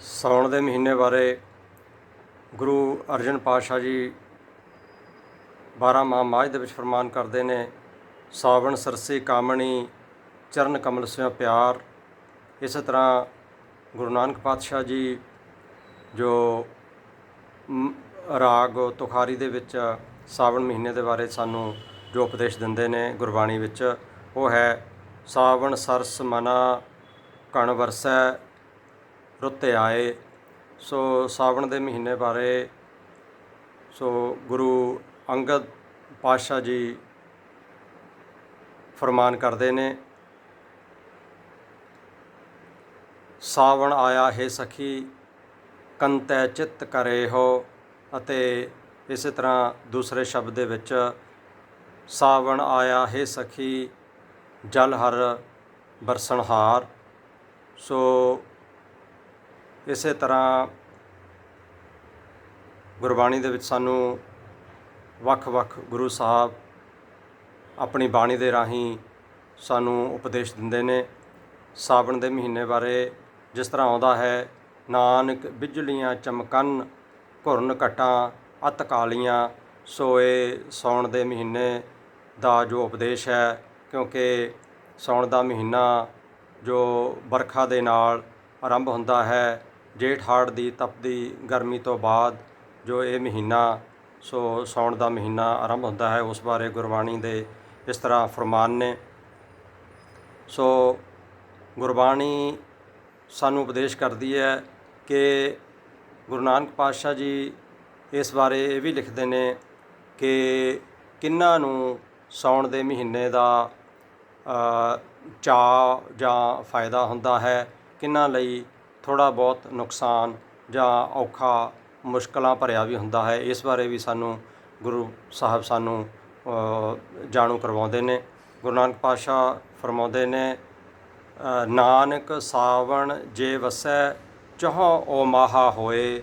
ਸਾਉਣ ਦੇ ਮਹੀਨੇ ਬਾਰੇ ਗੁਰੂ ਅਰਜਨ ਪਾਤਸ਼ਾਹ ਜੀ 12 ਮਾਹ ਮਾਝ ਦੇ ਵਿੱਚ ਫਰਮਾਨ ਕਰਦੇ ਨੇ, ਸਾਵਣ, ਸਰਸੇ, ਕਾਮਣੀ, ਚਰਨ, ਕਮਲ ਸਿਓ ਪਿਆਰ। ਇਸੇ ਤਰ੍ਹਾਂ ਗੁਰੂ ਨਾਨਕ ਪਾਤਸ਼ਾਹ ਜੀ ਜੋ ਰਾਗ, ਤੁਖਾਰੀ ਦੇ ਵਿੱਚ ਸਾਵਣ ਮਹੀਨੇ ਦੇ ਬਾਰੇ ਸਾਨੂੰ ਜੋ ਉਪਦੇਸ਼ ਦਿੰਦੇ ਨੇ ਗੁਰਬਾਣੀ ਵਿੱਚ, ਉਹ ਹੈ, ਸਾਵਣ, ਸਰਸ ਮਨਾ, ਕਣ ਵਰਸੈ ਰੁੱਤ ਆਏ। ਸੋ ਸਾਵਣ ਦੇ ਮਹੀਨੇ ਬਾਰੇ ਸੋ ਗੁਰੂ ਅੰਗਦ ਪਾਤਸ਼ਾਹ ਜੀ ਫਰਮਾਨ ਕਰਦੇ ਨੇ, ਸਾਵਣ ਆਇਆ ਹੈ ਸਖੀ, ਕੰਤੈ ਚਿੱਤ ਕਰੇ ਹੋ। ਅਤੇ ਇਸੇ ਤਰ੍ਹਾਂ ਦੂਸਰੇ ਸ਼ਬਦ ਦੇ ਵਿੱਚ, ਸਾਵਣ ਆਇਆ ਹੈ ਸਖੀ, ਜਲ ਹਰ ਬਰਸਣਹਾਰ। ਸੋ ਇਸੇ ਤਰ੍ਹਾਂ ਗੁਰਬਾਣੀ ਦੇ ਵਿੱਚ ਸਾਨੂੰ ਵੱਖ-ਵੱਖ ਗੁਰੂ ਸਾਹਿਬ ਆਪਣੀ ਬਾਣੀ ਦੇ ਰਾਹੀਂ ਸਾਨੂੰ ਉਪਦੇਸ਼ ਦਿੰਦੇ ਨੇ। ਸਾਵਣ ਦੇ ਮਹੀਨੇ ਬਾਰੇ ਜਿਸ ਤਰ੍ਹਾਂ ਆਉਂਦਾ ਹੈ, ਨਾਨਕ ਬਿਜਲੀਆਂ ਚਮਕਨ, ਘੁਰਨ ਘਟਾਂ, ਅਤ ਕਾਲੀਆਂ ਸੋ ਇਹ ਸਾਉਣ ਦੇ ਮਹੀਨੇ ਦਾ ਜੋ ਉਪਦੇਸ਼ ਹੈ, ਕਿਉਂਕਿ ਸਾਉਣ ਦਾ ਮਹੀਨਾ ਜੋ ਵਰਖਾ ਦੇ ਨਾਲ ਆਰੰਭ ਹੁੰਦਾ ਹੈ ਜੇਠ ਹਾੜ ਦੀ ਤਪਦੀ ਗਰਮੀ ਤੋਂ ਬਾਅਦ ਜੋ ਇਹ ਮਹੀਨਾ ਸੋ ਸਾਉਣ ਦਾ ਮਹੀਨਾ ਆਰੰਭ ਹੁੰਦਾ ਹੈ, ਉਸ ਬਾਰੇ ਗੁਰਬਾਣੀ ਦੇ ਇਸ ਤਰ੍ਹਾਂ ਫਰਮਾਨ ਨੇ। ਸੋ ਗੁਰਬਾਣੀ ਸਾਨੂੰ ਉਪਦੇਸ਼ ਕਰਦੀ ਹੈ ਕਿ ਗੁਰੂ ਨਾਨਕ ਪਾਤਸ਼ਾਹ ਜੀ ਇਸ ਬਾਰੇ ਇਹ ਵੀ ਲਿਖਦੇ ਨੇ ਕਿ ਕਿੰਨਾਂ ਨੂੰ ਸਾਉਣ ਦੇ ਮਹੀਨੇ ਦਾ ਚਾ ਜਾਂ ਫਾਇਦਾ ਹੁੰਦਾ ਹੈ, ਕਿੰਨਾਂ ਲਈ ਥੋੜਾ ਬਹੁਤ ਨੁਕਸਾਨ ਜਾਂ ਔਖਾ ਮੁਸ਼ਕਲਾਂ ਭਰਿਆ ਵੀ ਹੁੰਦਾ ਹੈ। ਇਸ ਬਾਰੇ ਵੀ ਸਾਨੂੰ ਗੁਰੂ ਸਾਹਿਬ ਸਾਨੂੰ ਜਾਣੂ ਕਰਵਾਉਂਦੇ ਨੇ। ਗੁਰੂ ਨਾਨਕ ਪਾਤਸ਼ਾਹ ਫਰਮਾਉਂਦੇ ਨੇ ਨਾਨਕ ਸਾਵਣ ਜੇ ਵਸੈ ਚਹੁ ਓ ਮਾਹਾ ਹੋਏ,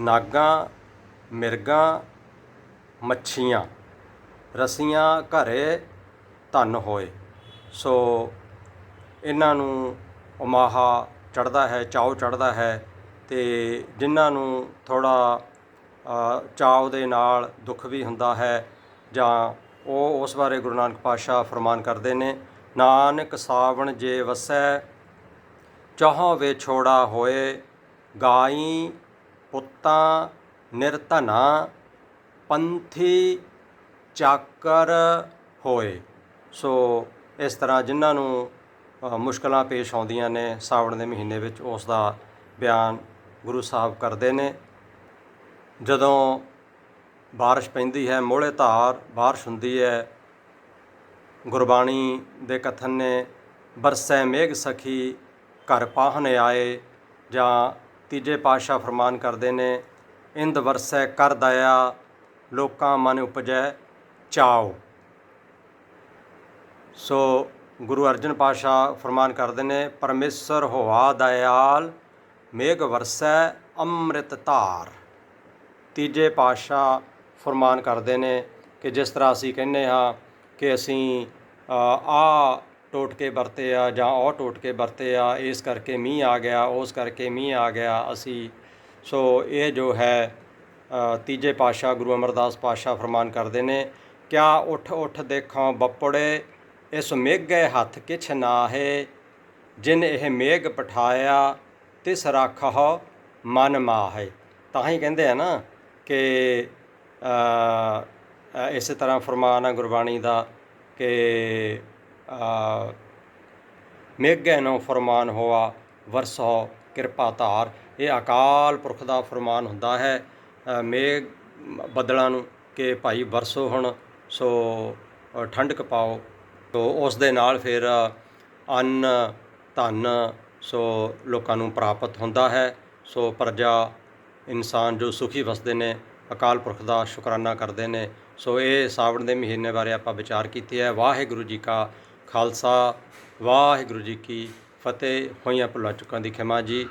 ਨਾਗਾਂ, ਮਿਰਗਾਂ, ਮੱਛੀਆਂ, ਰਸੀਆਂ ਘਰੇ ਧਨ ਹੋਏ। ਸੋ ਇਹਨਾਂ ਨੂੰ ਉਮਾਹਾ ਚੜਦਾ ਹੈ, ਚਾਉ ਚੜਦਾ ਹੈ ਤੇ ਜਿਨ੍ਹਾਂ ਨੂੰ ਥੋੜਾ ਚਾਉ ਦੇ ਨਾਲ ਦੁੱਖ ਵੀ ਹੁੰਦਾ ਹੈ ਜਾਂ ਉਹ ਉਸ ਬਾਰੇ ਗੁਰੂ ਨਾਨਕ ਪਾਤਸ਼ਾਹ ਫਰਮਾਨ ਕਰਦੇ ਨੇ, ਨਾਨਕ ਸਾਵਣ ਜੇ ਵਸੈ, ਚਾਹੋ ਵੇ ਛੋੜਾ ਹੋਏ, ਗਾਈ ਪੁੱਤਾਂ ਨਿਰਧਨਾ ਪੰਥੀ ਚਾਕਰ ਹੋਏ। ਸੋ ਇਸ ਤਰ੍ਹਾਂ ਜਿਨ੍ਹਾਂ ਨੂੰ ਮੁਸ਼ਕਲਾਂ ਪੇਸ਼ ਆਉਂਦੀਆਂ ਨੇ ਸਾਵਣ ਦੇ ਮਹੀਨੇ ਵਿੱਚ, ਉਸ ਦਾ ਬਿਆਨ ਗੁਰੂ ਸਾਹਿਬ ਕਰਦੇ ਨੇ। ਜਦੋਂ ਬਾਰਿਸ਼ ਪੈਂਦੀ ਹੈ, ਮੋਹਲੇ ਧਾਰ ਬਾਰਿਸ਼ ਹੁੰਦੀ ਹੈ, ਗੁਰਬਾਣੀ ਦੇ ਕਥਨ ਨੇ, ਬਰਸੈ ਮੇਘ ਸਖੀ, ਘਰ ਪਾਹਨੇ ਆਏ। ਜਾਂ ਤੀਜੇ ਪਾਤਸ਼ਾਹ ਫਰਮਾਨ ਕਰਦੇ ਨੇ, ਇੰਦ ਵਰਸੈ ਕਰ ਦਇਆ, ਲੋਕਾਂ ਮਨ ਉਪਜੈ ਚਾਉ। ਸੋ ਗੁਰੂ ਅਰਜਨ ਪਾਤਸ਼ਾਹ ਫਰਮਾਨ ਕਰਦੇ ਨੇ, ਪਰਮੇਸ਼ਰ ਹੋਆ ਦਇਆਲ, ਮੇਘ ਵਰਸੈ ਅੰਮ੍ਰਿਤ ਧਾਰ। ਤੀਜੇ ਪਾਤਸ਼ਾਹ ਫਰਮਾਨ ਕਰਦੇ ਨੇ ਕਿ ਜਿਸ ਤਰ੍ਹਾਂ ਅਸੀਂ ਕਹਿੰਦੇ ਹਾਂ ਕਿ ਅਸੀਂ ਆ ਟੋਟਕੇ ਵਰਤੇ ਆ ਜਾਂ ਉਹ ਟੋਟਕੇ ਵਰਤੇ ਆ, ਇਸ ਕਰਕੇ ਮੀਂਹ ਆ ਗਿਆ, ਉਸ ਕਰਕੇ ਮੀਂਹ ਆ ਗਿਆ, ਅਸੀਂ, ਸੋ ਇਹ ਜੋ ਹੈ ਤੀਜੇ ਪਾਤਸ਼ਾਹ ਗੁਰੂ ਅਮਰਦਾਸ ਪਾਤਸ਼ਾਹ ਫਰਮਾਨ ਕਰਦੇ ਨੇ, ਕਿਆ ਉਠ ਉਠ ਦੇਖਾਂ ਬੱਪੜੇ ਇਸ ਮੇਘੇ ਹੱਥ ਕਿਛ ਨਾਹੇ ਜਿਨ ਇਹ ਮੇਘ ਪਠਾਇਆ ਤਿਸ ਰਾਖਹੁ ਮਨ ਮਾਹੇ। ਤਾਂ ਹੀ ਕਹਿੰਦੇ ਆ ਨਾ ਕਿ ਅ, ਇਸੇ ਤਰ੍ਹਾਂ ਫਰਮਾਨ ਆ ਗੁਰਬਾਣੀ ਦਾ ਕਿ ਅ, ਮੇਘੇ ਨੂੰ ਫਰਮਾਨ ਹੋਆ ਵਰਸੋ ਕਿਰਪਾ ਧਾਰ। ਇਹ ਅਕਾਲ ਪੁਰਖ ਦਾ ਫਰਮਾਨ ਹੁੰਦਾ ਹੈ ਮੇਘ ਬੱਦਲਾਂ ਨੂੰ ਕਿ ਭਾਈ ਵਰਸੋ ਹੁਣ ਸੋ ਠੰਡਕ ਪਾਓ। ਤੋ ਉਸ ਦੇ ਨਾਲ ਫਿਰ ਅੰਨ, ਧਨ, ਸੋ ਲੋਕਾਂ ਨੂੰ ਪ੍ਰਾਪਤ ਹੁੰਦਾ ਹੈ। ਸੋ ਪ੍ਰਜਾ, ਇਨਸਾਨ ਜੋ ਸੁਖੀ ਵਸਦੇ ਨੇ, ਅਕਾਲ ਪੁਰਖ ਦਾ ਸ਼ੁਕਰਾਨਾ ਕਰਦੇ ਨੇ। ਸੋ ਇਹ ਸਾਵਣ ਦੇ ਮਹੀਨੇ ਬਾਰੇ ਆਪਾਂ ਵਿਚਾਰ ਕੀਤੀ ਹੈ। ਵਾਹਿਗੁਰੂ ਜੀ ਕਾ ਖਾਲਸਾ, ਵਾਹਿਗੁਰੂ ਜੀ ਕੀ ਫਤਿਹ। ਹੋਈਆਂ ਭੁੱਲਾਂ ਚੁੱਕਾਂ ਦੀ ਖਿਮਾ ਜੀ।